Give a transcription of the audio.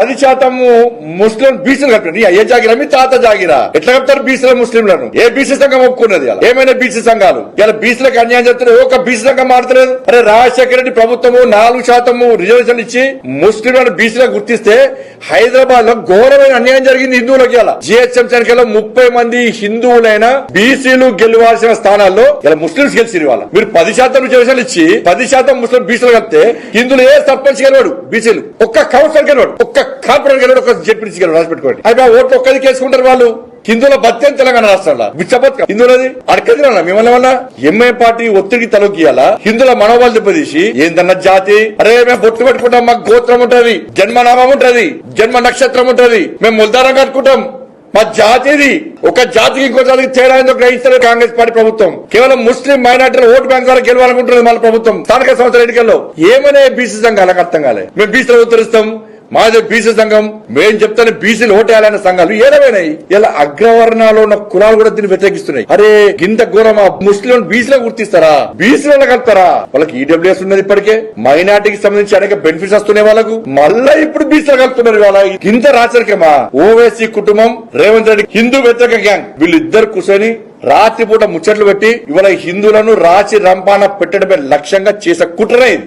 పది శాతము ముస్లిం బీసీలు కట్టారు ఏ జాగిరా? మీ తాత జాగిరా. ఎట్లా కప్తారు బీసీల ముస్లింలను? ఏ బీసీ సంఘం ఒప్పుకున్నది ఇలా ఏమైనా బీసీ సంఘాలు? ఇలా బీసీలకు అన్యాయం చేస్తారు ఒక బీసీ సంఘం మాడతలేదు అరే రాజశేఖర రెడ్డి ప్రభుత్వము నాలుగు శాతము రిజర్వేషన్ ఇచ్చి ముస్లింలను బీసీలకు గుర్తిస్తే హైదరాబాద్లో ఘోరమైన అన్యాయం జరిగింది హిందువులకి ఇలా జిహెచ్ఎం ఎన్నికల్లో ముప్పై మంది హిందువులైన బీసీలు గెలవాల్సిన స్థానాల్లో ఇలా ముస్లింస్ గెలిచి వాళ్ళ మీరు పది శాతం రిజర్వేషన్ ఇచ్చి పది శాతం ముస్లిం బీసీలు కలిపితే హిందువులు ఏ సర్పంచ్ గెలవాడు? బీసీలు. ఒక్క కౌన్సిలర్ గెలవాడు. ఒక్క కాపురం గెలవాడు ఒక జడ్పీసీ గెలవాడు రాసిపెట్టుకోండి అయితే ఓట్లు ఒక్కది కేసుకుంటారు వాళ్ళు. హిందువుల బత్యం తెలంగాణ రాష్ట్రంలో. విచ్చబత్ హిందువులది అడకదినా మిమ్మల్ని వల్ల ఎంఐ పార్టీ ఒత్తిడి తలొగ్గియాలా హిందువుల మనోభావాలు దెబ్బతీసి ఏందన్న జాతి? అరే మేము బొట్టు పెట్టుకుంటాం మాకు గోత్రం ఉంటది. జన్మనామం ఉంటది. జన్మ నక్షత్రం ఉంటది. మేము ముల్దారం కట్టుకుంటాం. మా జాతిది ఒక జాతికి ఇంకో జాతికి తేడా ఎందుకు గ్రహిస్తారు కాంగ్రెస్ పార్టీ ప్రభుత్వం. కేవలం ముస్లిం మైనార్టీల ఓటు బ్యాంక్ ద్వారా గెలవాలనుకుంటున్నది మన ప్రభుత్వం. స్థానిక సంస్థల ఎన్నికల్లో ఏమనే బీసీ సంఘాలకు అర్థం కాలే. మేము బీసీలు ఉత్తరిస్తాం. మాది బీసీ సంఘం మేం చెప్తాను బీసీలు ఓటేయాలనే సంఘాలు ఏడమైనాయి ఇలా అగ్రవర్ణాలు ఉన్న కులాలు కూడా దీన్ని వ్యతిరేకిస్తున్నాయి. అరే గింత ఘోరమా ముస్లిం బీసీలో గుర్తిస్తారా? బీసీలను కలుపుతారా? వాళ్ళకి ఈడబ్ల్యూఎస్ ఉన్నది ఇప్పటికే. మైనార్టీకి సంబంధించి అనేక బెనిఫిట్స్ వస్తున్నాయి వాళ్ళకు. మళ్ళా ఇప్పుడు బీసీలు కలుపుతున్నారు వాళ్ళ గింత రాచరికమా? ఓవైసీ కుటుంబం రేవంత్ రెడ్డి హిందూ వ్యతిరేక గ్యాంగ్. వీళ్ళిద్దరు కూర్చొని రాత్రిపూట ముచ్చట్లు పెట్టి ఇవాళ హిందువులను రాచి రంపాన పెట్టడమే లక్ష్యంగా చేసే కుట్రనే ఇది.